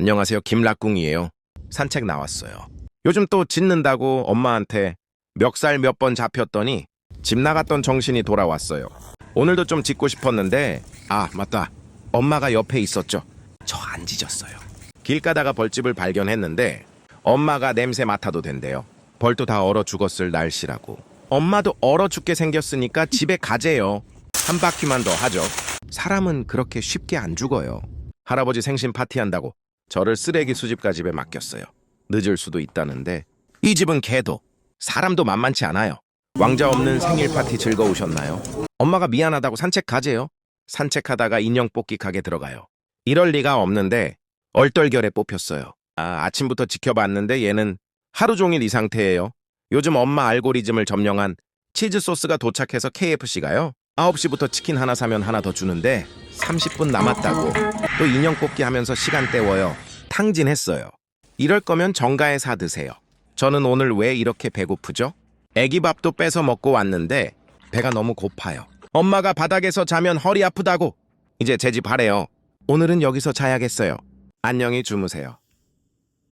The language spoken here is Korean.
안녕하세요. 김락궁이에요. 산책 나왔어요. 요즘 또 짖는다고 엄마한테 멱살 몇 번 잡혔더니 집 나갔던 정신이 돌아왔어요. 오늘도 좀 짖고 싶었는데 아 맞다. 엄마가 옆에 있었죠. 저 안 짖었어요. 길 가다가 벌집을 발견했는데 엄마가 냄새 맡아도 된대요. 벌도 다 얼어 죽었을 날씨라고. 엄마도 얼어 죽게 생겼으니까 집에 가재요. 한 바퀴만 더 하죠. 사람은 그렇게 쉽게 안 죽어요. 할아버지 생신 파티한다고 저를 쓰레기 수집가 집에 맡겼어요. 늦을 수도 있다는데 이 집은 개도 사람도 만만치 않아요. 왕자 없는 생일 파티 즐거우셨나요? 엄마가 미안하다고 산책 가재요. 산책하다가 인형 뽑기 가게 들어가요. 이럴 리가 없는데 얼떨결에 뽑혔어요. 아, 아침부터 지켜봤는데 얘는 하루 종일 이 상태예요. 요즘 엄마 알고리즘을 점령한 치즈 소스가 도착해서 KFC가요. 9시부터 치킨 하나 사면 하나 더 주는데 30분 남았다고 또 인형 뽑기 하면서 시간 때워요. 탕진했어요. 이럴 거면 정가에 사 드세요. 저는 오늘 왜 이렇게 배고프죠? 애기 밥도 뺏어 먹고 왔는데 배가 너무 고파요. 엄마가 바닥에서 자면 허리 아프다고 이제 제 집 하래요. 오늘은 여기서 자야겠어요. 안녕히 주무세요.